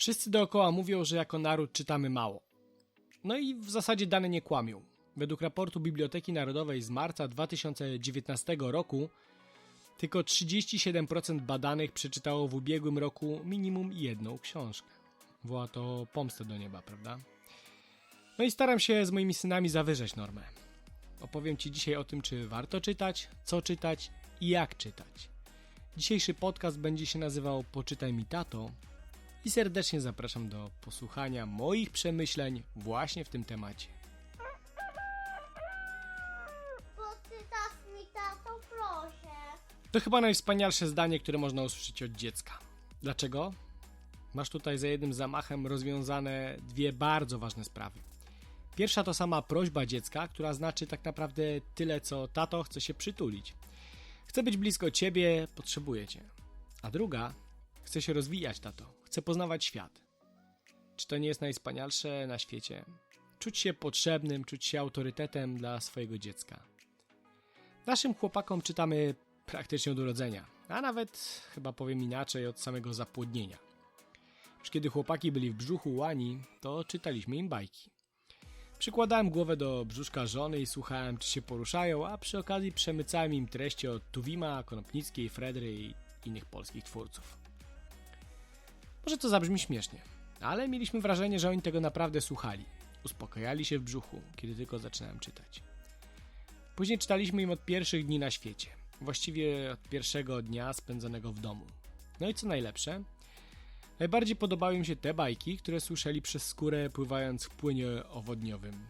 Wszyscy dookoła mówią, że jako naród czytamy mało. No i w zasadzie dane nie kłamią. Według raportu Biblioteki Narodowej z marca 2019 roku tylko 37% badanych przeczytało w ubiegłym roku minimum jedną książkę. Woła to pomstę do nieba, prawda? No i staram się z moimi synami zawyżać normę. Opowiem Ci dzisiaj o tym, czy warto czytać, co czytać i jak czytać. Dzisiejszy podcast będzie się nazywał Poczytaj mi tato i serdecznie zapraszam do posłuchania moich przemyśleń właśnie w tym temacie. Poczytasz mi tato, proszę. To chyba najwspanialsze zdanie, które można usłyszeć od dziecka. Dlaczego? Masz tutaj za jednym zamachem rozwiązane dwie bardzo ważne sprawy. Pierwsza to sama prośba dziecka, która znaczy tak naprawdę tyle, co tato chce się przytulić. Chce być blisko ciebie, potrzebuje cię. A druga, chce się rozwijać, tato. Chce poznawać świat. Czy to nie jest najwspanialsze na świecie? Czuć się potrzebnym, czuć się autorytetem dla swojego dziecka. Naszym chłopakom czytamy praktycznie od urodzenia, a nawet, chyba powiem inaczej, od samego zapłodnienia. Już kiedy chłopaki byli w brzuchu łani, to czytaliśmy im bajki. Przykładałem głowę do brzuszka żony i słuchałem, czy się poruszają, a przy okazji przemycałem im treści od Tuwima, Konopnickiej, Fredry i innych polskich twórców. Może to zabrzmi śmiesznie, ale mieliśmy wrażenie, że oni tego naprawdę słuchali. Uspokajali się w brzuchu, kiedy tylko zaczynałem czytać. Później czytaliśmy im od pierwszych dni na świecie, właściwie od pierwszego dnia spędzonego w domu. No i co najlepsze, najbardziej podobały im się te bajki, które słyszeli przez skórę pływając w płynie owodniowym.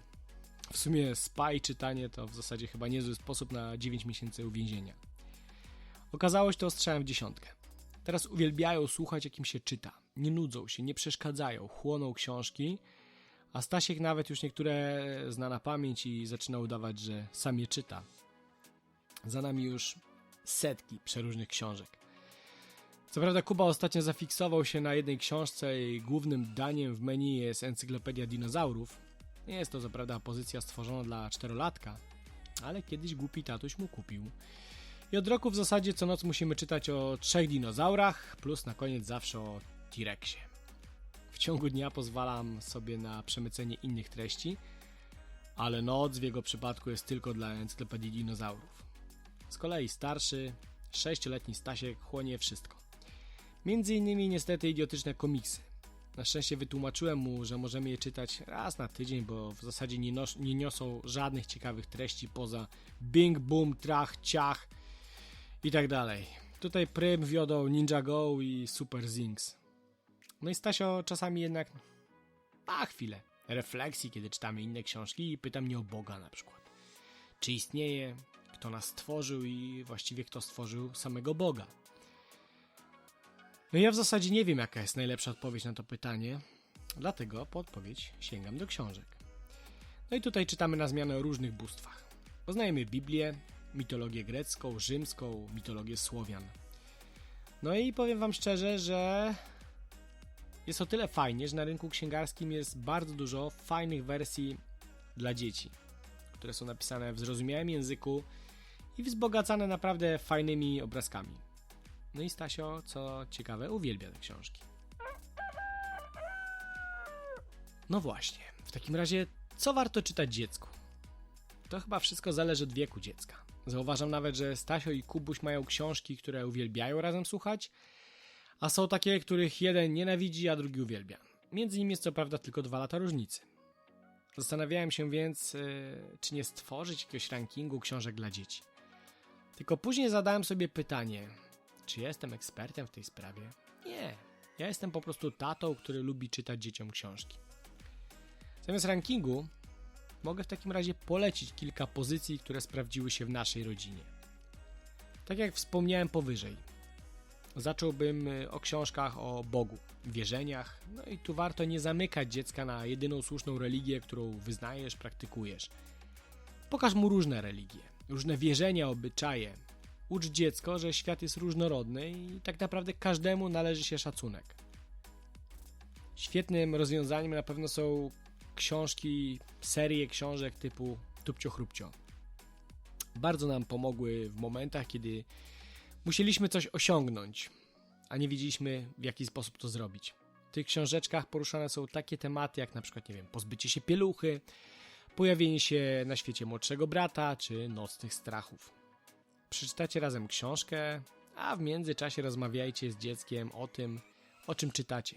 W sumie spa i czytanie to w zasadzie chyba niezły sposób na 9 miesięcy uwięzienia. Okazało się to strzałem w dziesiątkę. Teraz uwielbiają słuchać, jakim się czyta. Nie nudzą się, nie przeszkadzają, chłoną książki, a Stasiek nawet już niektóre zna na pamięć i zaczyna udawać, że sam je czyta. Za nami już setki przeróżnych książek. Co prawda Kuba ostatnio zafiksował się na jednej książce i głównym daniem w menu jest encyklopedia dinozaurów. Nie jest to co prawda pozycja stworzona dla czterolatka, ale kiedyś głupi tatuś mu kupił. I od roku w zasadzie co noc musimy czytać o trzech dinozaurach, plus na koniec zawsze o T-Rexie. W ciągu dnia pozwalam sobie na przemycenie innych treści, ale noc w jego przypadku jest tylko dla encyklopedii dinozaurów. Z kolei starszy, sześcioletni Stasiek chłonie wszystko. Między innymi niestety idiotyczne komiksy. Na szczęście wytłumaczyłem mu, że możemy je czytać raz na tydzień, bo w zasadzie nie, nos- nie niosą żadnych ciekawych treści poza bing, boom, trach, ciach i tak dalej. Tutaj prym wiodą Ninja Go i Super Zinks. No i Stasio czasami jednak ma chwilę refleksji, kiedy czytamy inne książki i pyta mnie o Boga na przykład. Czy istnieje, kto nas stworzył i właściwie kto stworzył samego Boga? No ja w zasadzie nie wiem, jaka jest najlepsza odpowiedź na to pytanie, dlatego po odpowiedź sięgam do książek. No i tutaj czytamy na zmianę o różnych bóstwach. Poznajemy Biblię, mitologię grecką, rzymską, mitologię Słowian. No i powiem wam szczerze, że jest o tyle fajnie, że na rynku księgarskim jest bardzo dużo fajnych wersji dla dzieci, które są napisane w zrozumiałym języku i wzbogacane naprawdę fajnymi obrazkami. No i Stasio, co ciekawe, uwielbia te książki. No właśnie, w takim razie, co warto czytać dziecku? To chyba wszystko zależy od wieku dziecka. Zauważam nawet, że Stasio i Kubuś mają książki, które uwielbiają razem słuchać, a są takie, których jeden nienawidzi, a drugi uwielbia. Między nimi jest co prawda tylko dwa lata różnicy. Zastanawiałem się więc, yy, czy nie stworzyć jakiegoś rankingu książek dla dzieci. Tylko później zadałem sobie pytanie, czy jestem ekspertem w tej sprawie? Nie. Ja jestem po prostu tatą, który lubi czytać dzieciom książki. Zamiast rankingu, mogę w takim razie polecić kilka pozycji, które sprawdziły się w naszej rodzinie. Tak jak wspomniałem powyżej, zacząłbym y, o książkach o Bogu, wierzeniach, no i tu warto nie zamykać dziecka na jedyną słuszną religię, którą wyznajesz, praktykujesz. Pokaż mu różne religie, różne wierzenia, obyczaje. Ucz dziecko, że świat jest różnorodny i tak naprawdę każdemu należy się szacunek. Świetnym rozwiązaniem na pewno są książki, serie książek typu Tupcio Chrupcio. Bardzo nam pomogły w momentach, kiedy musieliśmy coś osiągnąć, a nie wiedzieliśmy w jaki sposób to zrobić. W tych książeczkach poruszane są takie tematy jak na przykład, nie wiem, pozbycie się pieluchy, pojawienie się na świecie młodszego brata czy nocnych strachów. Przeczytacie razem książkę, a w międzyczasie rozmawiajcie z dzieckiem o tym, o czym czytacie.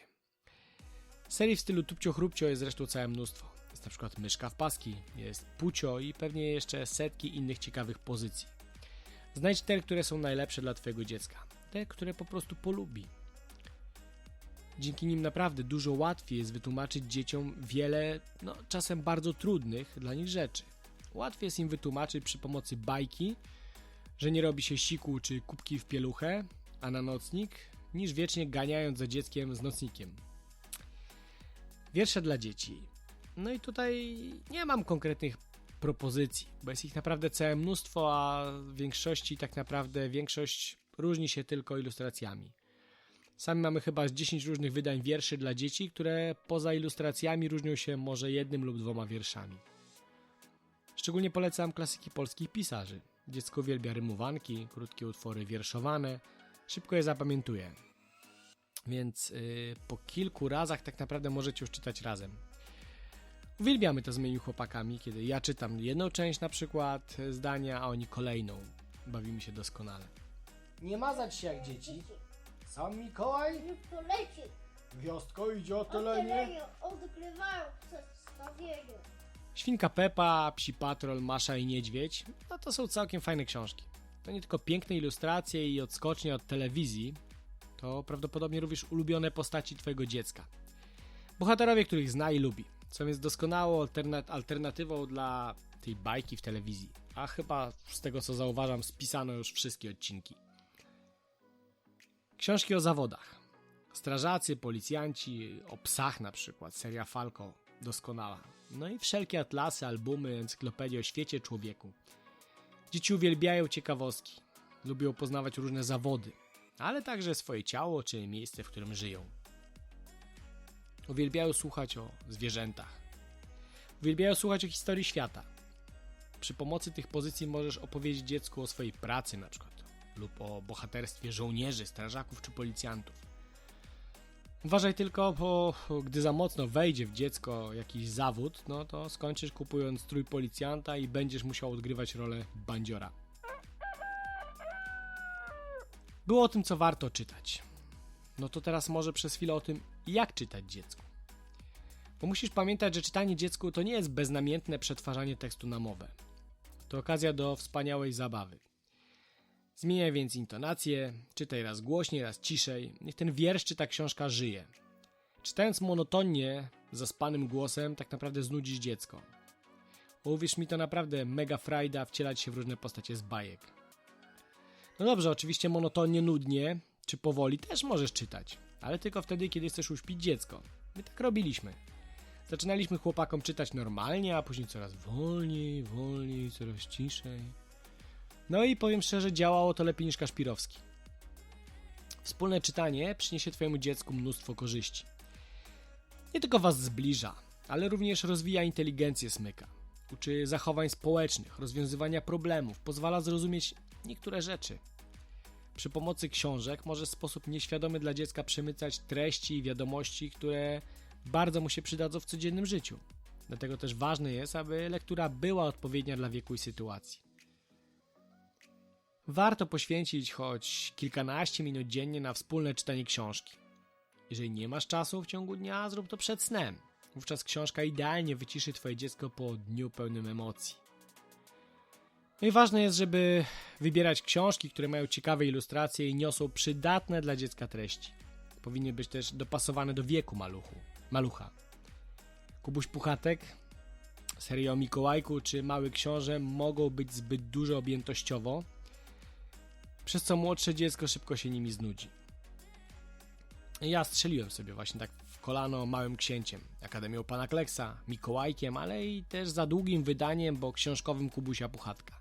Serii w stylu Tupcio Chrupcio jest zresztą całe mnóstwo. Jest na przykład Myszka w paski, jest Pucio i pewnie jeszcze setki innych ciekawych pozycji. Znajdź te, które są najlepsze dla Twojego dziecka. Te, które po prostu polubi. Dzięki nim naprawdę dużo łatwiej jest wytłumaczyć dzieciom wiele, no czasem bardzo trudnych dla nich rzeczy. Łatwiej jest im wytłumaczyć przy pomocy bajki, że nie robi się siku czy kubki w pieluchę, a na nocnik, niż wiecznie ganiając za dzieckiem z nocnikiem. Wiersze dla dzieci. No i tutaj nie mam konkretnych propozycji, bo jest ich naprawdę całe mnóstwo, a w większości tak naprawdę większość różni się tylko ilustracjami. Sami mamy chyba z 10 różnych wydań wierszy dla dzieci, które poza ilustracjami różnią się może jednym lub dwoma wierszami. Szczególnie polecam klasyki polskich pisarzy. Dziecko uwielbia rymowanki, krótkie utwory wierszowane, szybko je zapamiętuje. Więc yy, po kilku razach tak naprawdę możecie już czytać razem. Uwielbiamy to z moimi chłopakami, kiedy ja czytam jedną część na przykład zdania, a oni kolejną. Bawimy się doskonale. Nie mazać się jak dzieci. Sam Mikołaj, Nie poleci. gwiazdko idzie o odkrywają przedstawienie. Świnka Pepa, Psi Patrol, Masza i Niedźwiedź, no to są całkiem fajne książki. To nie tylko piękne ilustracje i odskocznie od telewizji, to prawdopodobnie również ulubione postaci Twojego dziecka. Bohaterowie, których zna i lubi, są więc doskonałą alterna- alternatywą dla tej bajki w telewizji. A chyba z tego co zauważam, spisano już wszystkie odcinki. Książki o zawodach. Strażacy, policjanci, o psach na przykład, seria Falco, doskonała. No i wszelkie atlasy, albumy, encyklopedie o świecie, człowieku. Dzieci uwielbiają ciekawostki, lubią poznawać różne zawody, ale także swoje ciało czy miejsce, w którym żyją. Uwielbiają słuchać o zwierzętach. Uwielbiają słuchać o historii świata. Przy pomocy tych pozycji możesz opowiedzieć dziecku o swojej pracy na przykład lub o bohaterstwie żołnierzy, strażaków czy policjantów. Uważaj tylko, bo gdy za mocno wejdzie w dziecko jakiś zawód, no to skończysz kupując strój policjanta i będziesz musiał odgrywać rolę bandziora. Było o tym, co warto czytać. No to teraz może przez chwilę o tym, jak czytać dziecku. Bo musisz pamiętać, że czytanie dziecku to nie jest beznamiętne przetwarzanie tekstu na mowę. To okazja do wspaniałej zabawy. Zmieniaj więc intonację, czytaj raz głośniej, raz ciszej. Niech ten wiersz czy ta książka żyje. Czytając monotonnie, zaspanym głosem, tak naprawdę znudzisz dziecko. Bo uwierz mi, to naprawdę mega frajda wcielać się w różne postacie z bajek. No dobrze, oczywiście monotonnie, nudnie, czy powoli też możesz czytać, ale tylko wtedy, kiedy chcesz uśpić dziecko. My tak robiliśmy. Zaczynaliśmy chłopakom czytać normalnie, a później coraz wolniej, wolniej, coraz ciszej. No i powiem szczerze, działało to lepiej niż Kaszpirowski. Wspólne czytanie przyniesie Twojemu dziecku mnóstwo korzyści. Nie tylko Was zbliża, ale również rozwija inteligencję smyka. Uczy zachowań społecznych, rozwiązywania problemów, pozwala zrozumieć niektóre rzeczy. Przy pomocy książek może w sposób nieświadomy dla dziecka przemycać treści i wiadomości, które bardzo mu się przydadzą w codziennym życiu. Dlatego też ważne jest, aby lektura była odpowiednia dla wieku i sytuacji. Warto poświęcić choć kilkanaście minut dziennie na wspólne czytanie książki. Jeżeli nie masz czasu w ciągu dnia, zrób to przed snem. Wówczas książka idealnie wyciszy Twoje dziecko po dniu pełnym emocji. No i ważne jest, żeby wybierać książki, które mają ciekawe ilustracje i niosą przydatne dla dziecka treści. Powinny być też dopasowane do wieku maluchu, malucha. Kubuś Puchatek, seria o Mikołajku czy Mały Książę mogą być zbyt duże objętościowo, przez co młodsze dziecko szybko się nimi znudzi. Ja strzeliłem sobie właśnie tak kolano małym księciem, Akademią Pana Kleksa, Mikołajkiem, ale i też za długim wydaniem, bo książkowym Kubusia Puchatka.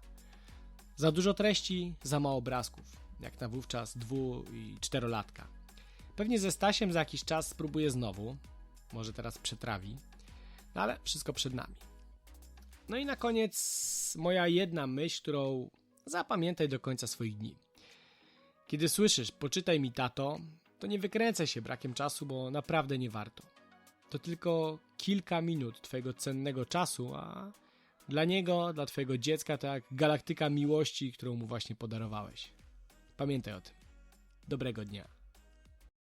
Za dużo treści, za mało obrazków, jak na wówczas dwu- i czterolatka. Pewnie ze Stasiem za jakiś czas spróbuję znowu, może teraz przetrawi, no ale wszystko przed nami. No i na koniec moja jedna myśl, którą zapamiętaj do końca swoich dni. Kiedy słyszysz, poczytaj mi tato, to nie wykręcaj się brakiem czasu, bo naprawdę nie warto. To tylko kilka minut Twojego cennego czasu, a dla niego, dla Twojego dziecka to jak galaktyka miłości, którą mu właśnie podarowałeś. Pamiętaj o tym. Dobrego dnia.